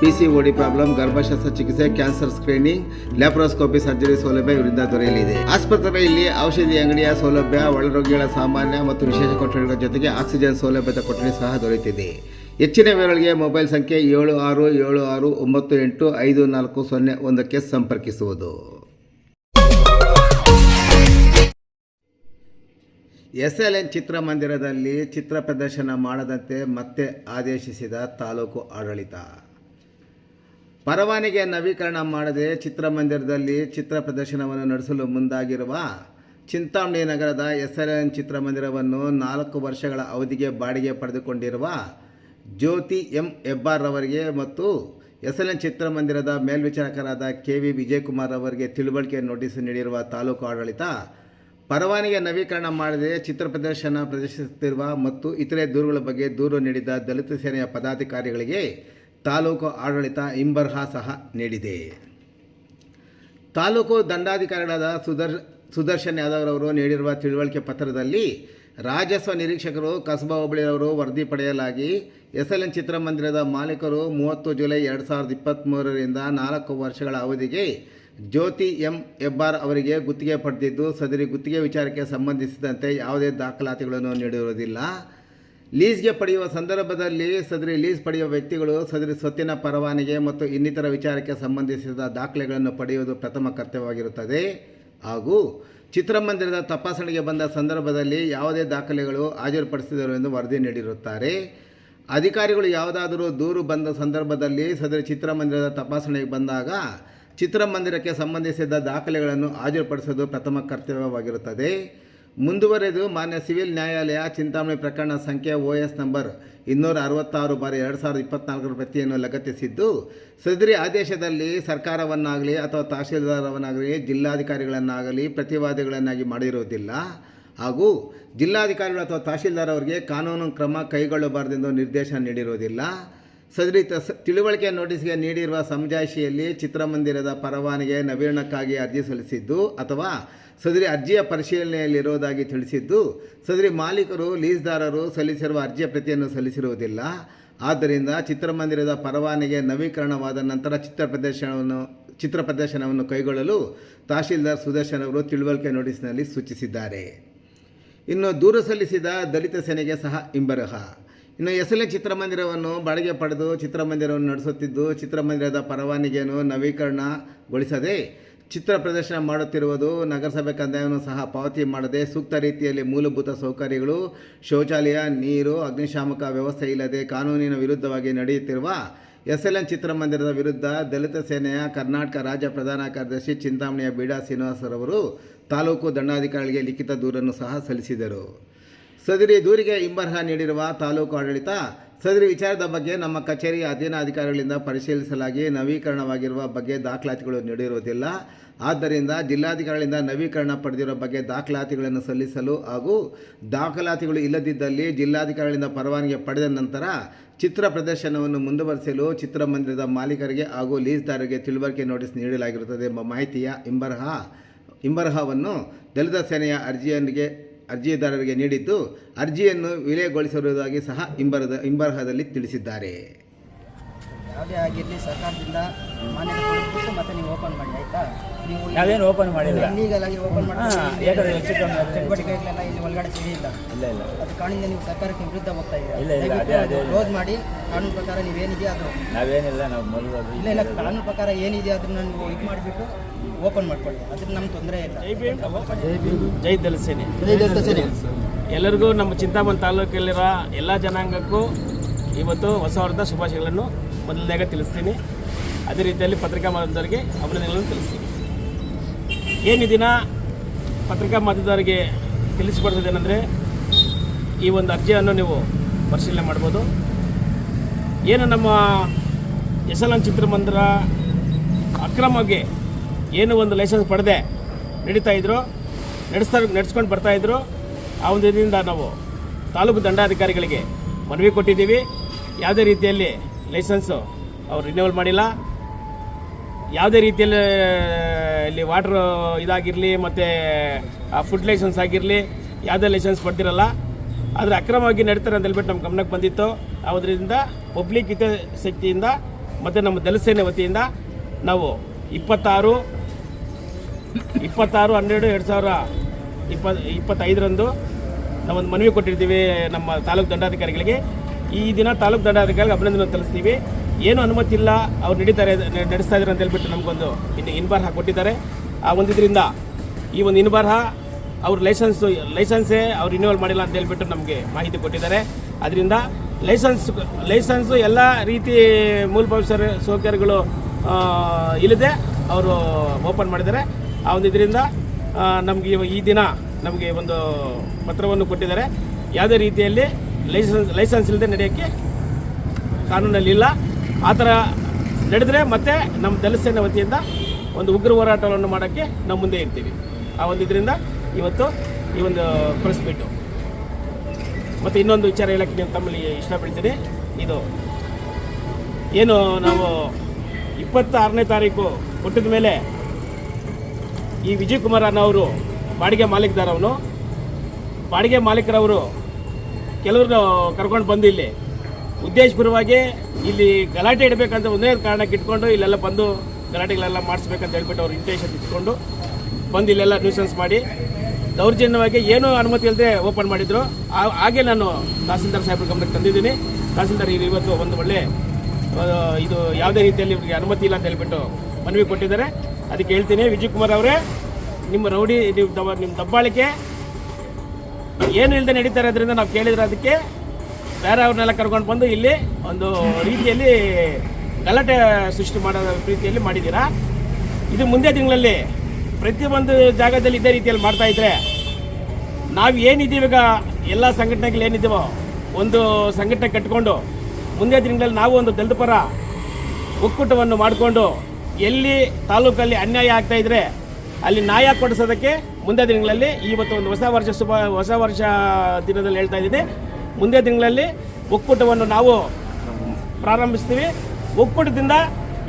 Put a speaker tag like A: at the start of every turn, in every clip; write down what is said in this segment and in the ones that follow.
A: P problem ಗರ್ಭಶಾಸ್ತ್ರ ಚಿಕಿತ್ಸೆ cancer screening laparoscopy surgery ಸೌಲಭ್ಯ ಇವರಿಂದ ದೊರೆಯಲಿದೆ. ಆಸ್ಪತ್ರೆಯಲ್ಲಿ ಔಷಧಿ ಅಂಗಡಿಯ ಸೌಲಭ್ಯ, ಒಳರೋಗಿಗಳ ಸಾಮಾನ್ಯ ಮತ್ತು ವಿಶೇಷ ಕೊಠಡಿಗಳ ಜೊತೆಗೆ ಆಕ್ಸಿಜನ್ ಸೌಲಭ್ಯದ ಕೊಠಡಿ ಸಹ ದೊರೆಯುತ್ತಿದೆ ಹೆಚ್ಚಿನ ವಿವರಗಳಿಗೆ ಮೊಬೈಲ್ ಸಂಖ್ಯೆ ಏಳು ಆರು ಏಳು ಆರು ಒಂಬತ್ತು ಎಂಟು ಐದು ನಾಲ್ಕು ಸೊನ್ನೆ ಒಂದಕ್ಕೆ ಸಂಪರ್ಕಿಸುವುದು. ಎಸ್ ಎಲ್ ಎನ್ ಚಿತ್ರಮಂದಿರದಲ್ಲಿ ಚಿತ್ರ ಪ್ರದರ್ಶನ ಮಾಡದಂತೆ ಮತ್ತೆ ಆದೇಶಿಸಿದ ತಾಲೂಕು ಆಡಳಿತ. ಪರವಾನಗಿ ನವೀಕರಣ ಮಾಡದೆ ಚಿತ್ರಮಂದಿರದಲ್ಲಿ ಚಿತ್ರ ಪ್ರದರ್ಶನವನ್ನು ನಡೆಸಲು ಮುಂದಾಗಿರುವ ಚಿಂತಾಮಣಿ ನಗರದ ಎಸ್ ಎಲ್ ಎನ್ ಚಿತ್ರಮಂದಿರವನ್ನು ನಾಲ್ಕು ವರ್ಷಗಳ ಅವಧಿಗೆ ಬಾಡಿಗೆ ಪಡೆದುಕೊಂಡಿರುವ ಜ್ಯೋತಿ ಎಂ ಹೆಬ್ಬಾರ್ ಅವರಿಗೆ ಮತ್ತು ಎಸ್ ಎಲ್ ಎನ್ ಚಿತ್ರಮಂದಿರದ ಮೇಲ್ವಿಚಾರಕರಾದ ಕೆ ವಿ ವಿಜಯಕುಮಾರ್ ಅವರಿಗೆ ತಿಳುವಳಿಕೆ ನೋಟಿಸ್ ನೀಡಿರುವ ತಾಲೂಕು ಆಡಳಿತ, ಪರವಾನಿಗೆ ನವೀಕರಣ ಮಾಡದೆ ಚಿತ್ರ ಪ್ರದರ್ಶನ ಪ್ರದರ್ಶಿಸುತ್ತಿರುವ ಮತ್ತು ಇತರೆ ದೂರುಗಳ ಬಗ್ಗೆ ದೂರು ನೀಡಿದ ದಲಿತ ಸೇನೆಯ ಪದಾಧಿಕಾರಿಗಳಿಗೆ ತಾಲೂಕು ಆಡಳಿತ ಇಂಬರ್ಹಾ ಸಹ ನೀಡಿದೆ. ತಾಲೂಕು ದಂಡಾಧಿಕಾರಿಗಳಾದ ಸುದರ್, ಸುದರ್ಶನ್ ಯಾದವ್ ಅವರು ನೀಡಿರುವ ತಿಳುವಳಿಕೆ ಪತ್ರದಲ್ಲಿ ರಾಜಸ್ವ ನಿರೀಕ್ಷಕರು ಕಸಬಾ ಹೋಬಳಿಯವರು ವರದಿ ಪಡೆಯಲಾಗಿ ಎಸ್ ಎಲ್ ಎನ್ ಚಿತ್ರಮಂದಿರದ ಮಾಲೀಕರು ಮೂವತ್ತು ಜುಲೈ ಎರಡು ಸಾವಿರದ ಇಪ್ಪತ್ತ್ಮೂರರಿಂದ ನಾಲ್ಕು ವರ್ಷಗಳ ಅವಧಿಗೆ ಜ್ಯೋತಿ ಎಂ ಹೆಬ್ಬಾರ್ ಅವರಿಗೆ ಗುತ್ತಿಗೆ ಪಡೆದಿದ್ದು ಸದರಿ ಗುತ್ತಿಗೆ ವಿಚಾರಕ್ಕೆ ಸಂಬಂಧಿಸಿದಂತೆ ಯಾವುದೇ ದಾಖಲಾತಿಗಳನ್ನು ನೀಡಿರುವುದಿಲ್ಲ. ಲೀಸ್ಗೆ ಪಡೆಯುವ ಸಂದರ್ಭದಲ್ಲಿ ಸದರಿ ಲೀಸ್ ಪಡೆಯುವ ವ್ಯಕ್ತಿಗಳು ಸದರಿ ಸ್ವತ್ತಿನ ಪರವಾನಿಗೆ ಮತ್ತು ಇನ್ನಿತರ ವಿಚಾರಕ್ಕೆ ಸಂಬಂಧಿಸಿದ ದಾಖಲೆಗಳನ್ನು ಪಡೆಯುವುದು ಪ್ರಥಮ ಕರ್ತವ್ಯವಾಗಿರುತ್ತದೆ. ಹಾಗೂ ಚಿತ್ರಮಂದಿರದ ತಪಾಸಣೆಗೆ ಬಂದ ಸಂದರ್ಭದಲ್ಲಿ ಯಾವುದೇ ದಾಖಲೆಗಳು ಹಾಜರುಪಡಿಸಿದರು ಎಂದು ವರದಿ ನೀಡಿರುತ್ತಾರೆ. ಅಧಿಕಾರಿಗಳು ಯಾವುದಾದರೂ ದೂರು ಬಂದ ಸಂದರ್ಭದಲ್ಲಿ ಸದರಿ ಚಿತ್ರಮಂದಿರದ ತಪಾಸಣೆಗೆ ಬಂದಾಗ ಚಿತ್ರಮಂದಿರಕ್ಕೆ ಸಂಬಂಧಿಸಿದ ದಾಖಲೆಗಳನ್ನು ಹಾಜರುಪಡಿಸುವುದು ಪ್ರಥಮ ಕರ್ತವ್ಯವಾಗಿರುತ್ತದೆ. ಮುಂದುವರೆದು ಮಾನ್ಯ ಸಿವಿಲ್ ನ್ಯಾಯಾಲಯ ಚಿಂತಾಮಣಿ ಪ್ರಕರಣ ಸಂಖ್ಯೆ ಒ ಎಸ್ ನಂಬರ್ ಇನ್ನೂರ ಅರವತ್ತಾರು ಬಾರಿ ಎರಡು ಸಾವಿರದ ಇಪ್ಪತ್ನಾಲ್ಕರ ಪ್ರತಿಯನ್ನು ಲಗತ್ತಿಸಿದ್ದು, ಸದರಿ ಆದೇಶದಲ್ಲಿ ಸರ್ಕಾರವನ್ನಾಗಲಿ ಅಥವಾ ತಹಶೀಲ್ದಾರವನ್ನಾಗಲಿ ಜಿಲ್ಲಾಧಿಕಾರಿಗಳನ್ನಾಗಲಿ ಪ್ರತಿವಾದಿಗಳನ್ನಾಗಿ ಮಾಡಿರುವುದಿಲ್ಲ. ಹಾಗೂ ಜಿಲ್ಲಾಧಿಕಾರಿಗಳು ಅಥವಾ ತಹಶೀಲ್ದಾರ್ ಅವರಿಗೆ ಕಾನೂನು ಕ್ರಮ ಕೈಗೊಳ್ಳಬಾರದೆಂದು ನಿರ್ದೇಶನ ನೀಡಿರುವುದಿಲ್ಲ. ಸದರಿ ತಸ್ ತಿಳುವಳಿಕೆ ನೋಟಿಸ್ಗೆ ನೀಡಿರುವ ಸಮಜಾಯಿಷಿಯಲ್ಲಿ ಚಿತ್ರಮಂದಿರದ ಪರವಾನಿಗೆ ನವೀಕರಣಕ್ಕಾಗಿ ಅರ್ಜಿ ಸಲ್ಲಿಸಿದ್ದು ಅಥವಾ ಸದರಿ ಅರ್ಜಿಯ ಪರಿಶೀಲನೆಯಲ್ಲಿರುವುದಾಗಿ ತಿಳಿಸಿದ್ದು, ಸದರಿ ಮಾಲೀಕರು, ಲೀಸ್ದಾರರು ಸಲ್ಲಿಸಿರುವ ಅರ್ಜಿಯ ಪ್ರತಿಯನ್ನು ಸಲ್ಲಿಸಿರುವುದಿಲ್ಲ. ಆದ್ದರಿಂದ ಚಿತ್ರಮಂದಿರದ ಪರವಾನಿಗೆ ನವೀಕರಣವಾದ ನಂತರ ಚಿತ್ರ ಪ್ರದರ್ಶನವನ್ನು ಚಿತ್ರ ಪ್ರದರ್ಶನವನ್ನು ಕೈಗೊಳ್ಳಲು ತಹಶೀಲ್ದಾರ್ ಸುದರ್ಶನ್ ಅವರು ತಿಳುವಳಿಕೆ ನೋಟಿಸ್ನಲ್ಲಿ ಸೂಚಿಸಿದ್ದಾರೆ. ಇನ್ನು ದೂರು ಸಲ್ಲಿಸಿದ ದಲಿತ ಸೇನೆಗೆ ಸಹ ಹಿಂಬರಹ. ಇನ್ನು ಎಸ್ ಎಲ್ ಎ ಚಿತ್ರಮಂದಿರವನ್ನು ಬಾಡಿಗೆ ಪಡೆದು ಚಿತ್ರಮಂದಿರವನ್ನು ನಡೆಸುತ್ತಿದ್ದು, ಚಿತ್ರಮಂದಿರದ ಪರವಾನಿಗೆಯನ್ನು ನವೀಕರಣಗೊಳಿಸದೆ ಚಿತ್ರ ಪ್ರದರ್ಶನ ಮಾಡುತ್ತಿರುವುದು ನಗರಸಭೆ ಕಂದಾಯವನ್ನು ಸಹ ಪಾವತಿ ಮಾಡದೆ ಸೂಕ್ತ ರೀತಿಯಲ್ಲಿ ಮೂಲಭೂತ ಸೌಕರ್ಯಗಳು, ಶೌಚಾಲಯ, ನೀರು, ಅಗ್ನಿಶಾಮಕ ವ್ಯವಸ್ಥೆ ಇಲ್ಲದೆ ಕಾನೂನಿನ ವಿರುದ್ಧವಾಗಿ ನಡೆಯುತ್ತಿರುವ ಎಸ್ ಎಲ್ ಎನ್ ಚಿತ್ರಮಂದಿರದ ವಿರುದ್ಧ ದಲಿತ ಸೇನೆಯ ಕರ್ನಾಟಕ ರಾಜ್ಯ ಪ್ರಧಾನ ಕಾರ್ಯದರ್ಶಿ ಚಿಂತಾಮಣಿಯ ಬೀಡಾ ಶ್ರೀನಿವಾಸರವರು ತಾಲೂಕು ದಂಡಾಧಿಕಾರಿಗಳಿಗೆ ಲಿಖಿತ ದೂರನ್ನು ಸಹ ಸಲ್ಲಿಸಿದರು. ಸದರಿ ದೂರಿಗೆ ಇಂಬರ್ಹ ನೀಡಿರುವ ತಾಲೂಕು ಆಡಳಿತ, ಸದರಿ ವಿಚಾರದ ಬಗ್ಗೆ ನಮ್ಮ ಕಚೇರಿಯ ಅಧೀನ ಅಧಿಕಾರಿಗಳಿಂದ ಪರಿಶೀಲಿಸಲಾಗಿ ನವೀಕರಣವಾಗಿರುವ ಬಗ್ಗೆ ದಾಖಲಾತಿಗಳು ನೀಡಿರುವುದಿಲ್ಲ. ಆದ್ದರಿಂದ ಜಿಲ್ಲಾಧಿಕಾರಿಗಳಿಂದ ನವೀಕರಣ ಪಡೆದಿರುವ ಬಗ್ಗೆ ದಾಖಲಾತಿಗಳನ್ನು ಸಲ್ಲಿಸಲು ಹಾಗೂ ದಾಖಲಾತಿಗಳು ಇಲ್ಲದಿದ್ದಲ್ಲಿ ಜಿಲ್ಲಾಧಿಕಾರಿಗಳಿಂದ ಪರವಾನಗಿ ಪಡೆದ ನಂತರ ಚಿತ್ರ ಪ್ರದರ್ಶನವನ್ನು ಮುಂದುವರಿಸಲು ಚಿತ್ರಮಂದಿರದ ಮಾಲೀಕರಿಗೆ ಹಾಗೂ ಲೀಸ್ದಾರರಿಗೆ ತಿಳುವಳಿಕೆ ನೋಟಿಸ್ ನೀಡಲಾಗಿರುತ್ತದೆ ಎಂಬ ಮಾಹಿತಿಯ ಇಂಬರ್ಹ, ಇಂಬರ್ಹವನ್ನು ದಲಿತ ಸೇನೆಯ ಅರ್ಜಿಯೊಂದಿಗೆ ಅರ್ಜಿದಾರರಿಗೆ ನೀಡಿದ್ದು ಅರ್ಜಿಯನ್ನು ವಿಲೇಗೊಳಿಸಿರುವುದಾಗಿ ಸಹ ಹಿಂಬರದ ಹಿಂಬರಹದಲ್ಲಿ ತಿಳಿಸಿದ್ದಾರೆ.
B: ಯಾವುದೇ ಆಗಿರಲಿ ಸರ್ಕಾರದಿಂದ ಮಾನ್ಯತೆ ಕೊಡಬೇಕು ಮತ್ತೆ ನೀವು ಓಪನ್ ಮಾಡಿ ಆಯ್ತಾ? ನೀವು
C: ನಾವೇನು ಓಪನ್ ಮಾಡಿಲ್ಲ.
B: ಆಗಿ ಓಪನ್
C: ಹಾ, ಯಾಕಂದ್ರೆ ಹೆಚ್ಚು ಕಮ್ಮಿ
B: ಚಟುವಟಿಕೆಗಳೆಲ್ಲ ಇಲ್ಲಿ ಒಳಗಡೆ ಸರಿ ಇಲ್ಲ
C: ಇಲ್ಲ. ಇಲ್ಲ
B: ಅದು ನೀವು ಸರ್ಕಾರಕ್ಕೆ ವಿರುದ್ಧ ಹೋಗ್ತಾ
C: ಇಲ್ಲ, ಇಲ್ಲ, ಅದೇ- ಅದೇ-
B: ಕ್ಲೋಸ್ ಮಾಡಿ. ಕಾನೂನು ಪ್ರಕಾರ ನೀವೇನಿದೆಯೋ ಅದು.
C: ನಾವೇನಿಲ್ಲ ನಾವು ಮೊದಲು
B: ಇಲ್ಲ ಇಲ್ಲ ಕಾನೂನು ಪ್ರಕಾರ ಏನಿದೆ ಅದನ್ನ ನೀವು ಇದು ಮಾಡಿಬಿಟ್ಟು ಓಪನ್ ಮಾಡ್ಕೊಳ್ಳಿ. ಅದಕ್ಕೆ ನಮ್ಗೆ ತೊಂದರೆ ಇಲ್ಲ.
D: ಜೈ ದಲ್ ಜೈ ದಲಸೇನೆ.
B: ಜೈ ದತ್ತಸೇನೆ.
D: ಎಲ್ಲರಿಗೂ ನಮ್ಮ ಚಿಂತಾಮಣಿ ತಾಲೂಕಲ್ಲಿರೋ ಎಲ್ಲ ಜನಾಂಗಕ್ಕೂ ಇವತ್ತು ಹೊಸ ವರ್ಷದ ಶುಭಾಶಯಗಳನ್ನು ಮೊದಲನೇಗೆ ತಿಳಿಸ್ತೀನಿ. ಅದೇ ರೀತಿಯಲ್ಲಿ ಪತ್ರಿಕಾ ಮಾಧ್ಯಮದವರಿಗೆ ಅಭಿನಂದನೆಗಳನ್ನು ತಿಳಿಸ್ತೀನಿ. ಏನು ಈ ದಿನ ಪತ್ರಿಕಾ ಮಾಧ್ಯಮದವರಿಗೆ ತಿಳಿಸಿಕೊಡ್ತದೇನೆಂದರೆ ಈ ಒಂದು ಅರ್ಜಿಯನ್ನು ನೀವು ಪರಿಶೀಲನೆ ಮಾಡ್ಬೋದು. ಏನು ನಮ್ಮ ಎಸ್ ಎಲ್ ಎನ್ ಚಿತ್ರಮಂದಿರ ಅಕ್ರಮವಾಗಿ ಏನು ಒಂದು ಲೈಸೆನ್ಸ್ ಪಡೆದೆ. ನಡೀತಾ ಇದ್ರು. ನಡೆಸ್ತಾ, ನಡೆಸ್ಕೊಂಡು ಬರ್ತಾ ಇದ್ರು. ಆ ಒಂದು ಇದರಿಂದ ನಾವು ತಾಲೂಕು ದಂಡಾಧಿಕಾರಿಗಳಿಗೆ ಮನವಿ ಕೊಟ್ಟಿದ್ದೀವಿ. ಯಾವುದೇ ರೀತಿಯಲ್ಲಿ ಲೈಸೆನ್ಸು ಅವ್ರು ರಿನ್ಯೂವಲ್ ಮಾಡಿಲ್ಲ. ಯಾವುದೇ ರೀತಿಯಲ್ಲಿ, ಇಲ್ಲಿ ವಾಟ್ರ್ ಇದಾಗಿರಲಿ, ಮತ್ತು ಫುಡ್ ಲೈಸೆನ್ಸ್ ಆಗಿರಲಿ, ಯಾವುದೇ ಲೈಸೆನ್ಸ್ ಪಡ್ತಿರಲ್ಲ ಆದರೆ ಅಕ್ರಮವಾಗಿ ನಡೀತಾರೆ ಅಂತ ಹೇಳ್ಬಿಟ್ಟು ನಮ್ಮ ಗಮನಕ್ಕೆ ಬಂದಿತ್ತು. ಅದರಿಂದ ಪಬ್ಲಿಕ್ ಹಿತಾಸಕ್ತಿಯಿಂದ, ಮತ್ತು ನಮ್ಮ ದಲಸೇನೆ ವತಿಯಿಂದ ನಾವು ಇಪ್ಪತ್ತಾರು ಇಪ್ಪತ್ತಾರು, ಹನ್ನೆರಡು, ಎರಡು ಸಾವಿರ ಇಪ್ಪ ಇಪ್ಪತ್ತೈದರಂದು ನಾವೊಂದು ಮನವಿ ಕೊಟ್ಟಿರ್ತೀವಿ ನಮ್ಮ ತಾಲೂಕು ದಂಡಾಧಿಕಾರಿಗಳಿಗೆ. ಈ ದಿನ ತಾಲೂಕು ದಂಡಾಧಿಕಾರಿಗೆ ಅಭಿನಂದನೆ ತಿಳಿಸ್ತೀವಿ ಏನು ಅನುಮತಿ ಇಲ್ಲ, ಅವ್ರು ನಡೀತಾರೆ ನಡೆಸ್ತಾ ಇದ್ದಾರೆ ಅಂತ ಹೇಳ್ಬಿಟ್ಟು ನಮಗೊಂದು ಇನ್ನು ಇನ್ಬಾರ್ಹ ಕೊಟ್ಟಿದ್ದಾರೆ. ಆ ಒಂದು ಈ ಒಂದು ಇನ್ಬಾರ್ಹ ಅವ್ರ ಲೈಸೆನ್ಸು, ಲೈಸೆನ್ಸೇ ಅವ್ರು ರಿನ್ಯೂವಲ್ ಮಾಡಿಲ್ಲ ಅಂತ ಹೇಳ್ಬಿಟ್ಟು ನಮಗೆ ಮಾಹಿತಿ ಕೊಟ್ಟಿದ್ದಾರೆ. ಅದರಿಂದ ಲೈಸೆನ್ಸ್, ಲೈಸೆನ್ಸು ಎಲ್ಲ ರೀತಿ ಮೂಲಭೂತ ಸೌಕರ್ಯಗಳು ಇಲ್ಲದೆ ಅವರು ಓಪನ್ ಮಾಡಿದ್ದಾರೆ. ಆ ಒಂದು ಇದರಿಂದ ನಮಗೆ ಈ ದಿನ ನಮಗೆ ಒಂದು ಪತ್ರವನ್ನು ಕೊಟ್ಟಿದ್ದಾರೆ. ಯಾವುದೇ ರೀತಿಯಲ್ಲಿ ಲೈಸೆನ್ಸ್ ಲೈಸೆನ್ಸ್ ಇಲ್ಲದೆ ನಡೆಯೋಕ್ಕೆ ಕಾನೂನಲ್ಲಿಲ್ಲ ಆ ಥರ ನಡೆದರೆ ಮತ್ತೆ ನಮ್ಮ ದಲಿತ ವತಿಯಿಂದ ಒಂದು ಉಗ್ರ ಹೋರಾಟವನ್ನು ಮಾಡೋಕ್ಕೆ ನಾವು ಮುಂದೆ ಇರ್ತೀವಿ. ಆ ಒಂದು ಇದರಿಂದ ಇವತ್ತು ಈ ಒಂದು ಪ್ರೆಸ್ ಮೀಟು ಮತ್ತು ಇನ್ನೊಂದು ವಿಚಾರ ಹೇಳೋಕ್ಕೆ ನೀವು ತಮ್ಮಲ್ಲಿ ಇಷ್ಟಪಡ್ತೀನಿ. ಇದು ಏನು ನಾವು ಇಪ್ಪತ್ತಾರನೇ ತಾರೀಕು ಕೊಟ್ಟಿದ ಮೇಲೆ ಈ ವಿಜಯ್ ಕುಮಾರ್ ಅನ್ನೋರು ಬಾಡಿಗೆ ಮಾಲೀಕದಾರವನು ಬಾಡಿಗೆ ಮಾಲೀಕರವರು ಕೆಲವರು ಕರ್ಕೊಂಡು ಬಂದು ಇಲ್ಲಿ ಉದ್ದೇಶಪೂರ್ವವಾಗಿ ಇಲ್ಲಿ ಗಲಾಟೆ ಇಡಬೇಕಂತ ಒಂದೇ ಕಾರಣಕ್ಕೆ ಇಟ್ಕೊಂಡು ಇಲ್ಲೆಲ್ಲ ಬಂದು ಗಲಾಟೆಗಳೆಲ್ಲ ಮಾಡಿಸ್ಬೇಕಂತ ಹೇಳ್ಬಿಟ್ಟು ಅವ್ರು ಇಂಟೆನ್ಷನ್ ಇಟ್ಕೊಂಡು ಬಂದು ಇಲ್ಲೆಲ್ಲ ನ್ಯೂಸೆನ್ಸ್ ಮಾಡಿ ದೌರ್ಜನ್ಯವಾಗಿ ಏನೂ ಅನುಮತಿ ಇಲ್ಲದೆ ಓಪನ್ ಮಾಡಿದ್ರು. ಹಾಗೆ ನಾನು ತಹಸೀಲ್ದಾರ್ ಸಾಹೇಬ್ರ ಗಮನಕ್ಕೆ ತಂದಿದ್ದೀನಿ. ತಹಸೀಲ್ದಾರ್ ಇವರು ಇವತ್ತು ಒಂದು ಒಳ್ಳೆ ಇದು ಯಾವುದೇ ರೀತಿಯಲ್ಲಿ ಇವರಿಗೆ ಅನುಮತಿ ಇಲ್ಲ ಅಂತ ಹೇಳ್ಬಿಟ್ಟು ಮನವಿ ಕೊಟ್ಟಿದ್ದಾರೆ. ಅದಕ್ಕೆ ಹೇಳ್ತೀನಿ ವಿಜಯ್ ಕುಮಾರ್ ಅವರೇ, ನಿಮ್ಮ ರೌಡಿ, ನೀವು ನಿಮ್ಮ ದಬ್ಬಾಳಿಕೆ ಏನು ಇಲ್ಲದೆ ನಡೀತಾರೆ ಅದರಿಂದ ನಾವು ಕೇಳಿದ್ರೆ ಅದಕ್ಕೆ ಬೇರೆ ಅವ್ರನ್ನೆಲ್ಲ ಕರ್ಕೊಂಡು ಬಂದು ಇಲ್ಲಿ ಒಂದು ರೀತಿಯಲ್ಲಿ ಗಲಾಟೆ ಸೃಷ್ಟಿ ಮಾಡೋ ರೀತಿಯಲ್ಲಿ ಮಾಡಿದ್ದೀರಾ? ಇದು ಮುಂದೆ ತಿಂಗಳಲ್ಲಿ ಪ್ರತಿಯೊಂದು ಜಾಗದಲ್ಲಿ ಇದೇ ರೀತಿಯಲ್ಲಿ ಮಾಡ್ತಾ ಇದ್ರೆ ನಾವು ಏನಿದ್ದೀವಿ ಈಗ? ಎಲ್ಲ ಸಂಘಟನೆಗಳು ಏನಿದ್ದೀವೋ, ಒಂದು ಸಂಘಟನೆ ಕಟ್ಕೊಂಡು ಮುಂದೆ ದಿನಗಳಲ್ಲಿ ನಾವು ಒಂದು ದಲಿತ ಪರ ಒಕ್ಕೂಟವನ್ನು ಮಾಡಿಕೊಂಡು ಎಲ್ಲಿ ತಾಲೂಕಲ್ಲಿ ಅನ್ಯಾಯ ಆಗ್ತಾ ಇದ್ರೆ ಅಲ್ಲಿ ನ್ಯಾಯ ಕೊಡಿಸೋದಕ್ಕೆ ಮುಂದೆ ದಿನಗಳಲ್ಲಿ ಇವತ್ತು ಒಂದು ಹೊಸ ವರ್ಷ ಶುಭ, ಹೊಸ ವರ್ಷ ದಿನದಲ್ಲಿ ಹೇಳ್ತಾ ಇದ್ದೀನಿ. ಮುಂದೆ ದಿನಗಳಲ್ಲಿ ಒಕ್ಕೂಟವನ್ನು ನಾವು ಪ್ರಾರಂಭಿಸ್ತೀವಿ. ಒಕ್ಕೂಟದಿಂದ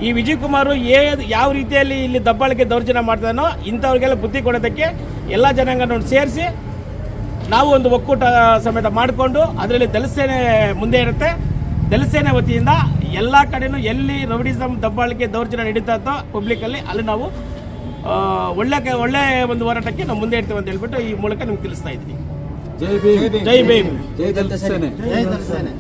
D: ಈ ವಿಜಯ್ ಕುಮಾರ್ ಏ, ಯಾವ ರೀತಿಯಲ್ಲಿ ಇಲ್ಲಿ ದಬ್ಬಾಳಿಕೆ ದೌರ್ಜನ್ಯ ಮಾಡ್ತಾನೋ ಇಂಥವ್ರಿಗೆಲ್ಲ ಬುದ್ಧಿ ಕೊಡೋದಕ್ಕೆ ಎಲ್ಲ ಜನಾಂಗನ ಸೇರಿಸಿ ನಾವು ಒಂದು ಒಕ್ಕೂಟ ಸಮೇತ ಮಾಡಿಕೊಂಡು ಅದರಲ್ಲಿ ದಲಿತಸೇನೆ ಮುಂದೆ ಇರುತ್ತೆ. ದಲಿತಸೇನೆ ವತಿಯಿಂದ ಎಲ್ಲ ಕಡೆನೂ ಎಲ್ಲಿ ರೌಡಿಸಮ್ ದಬ್ಬಾಳಿಕೆ ದೌರ್ಜನ್ಯ ನಡೀತಾ ಇತ್ತೋ ಪಬ್ಲಿಕ್ಕಲ್ಲಿ ಅಲ್ಲಿ ನಾವು ಒಳ್ಳೆ ಕೆ- ಒಳ್ಳೆ ಒಂದು ಹೋರಾಟಕ್ಕೆ ನಾವು ಮುಂದೆ ಇರ್ತೀವಿ ಅಂತ ಹೇಳ್ಬಿಟ್ಟು ಈ ಮೂಲಕ ನಿಮ್ಗೆ ತಿಳಿಸ್ತಾ ಇದ್ದೀನಿ.
C: ಜೈ ಭೀಮ್.
D: ಜೈ ಭೀಮ್.
C: ಜೈ ದಲಿತ ಸೇನೆ.
B: ಜೈ ದತ್ತಸೇನೆ.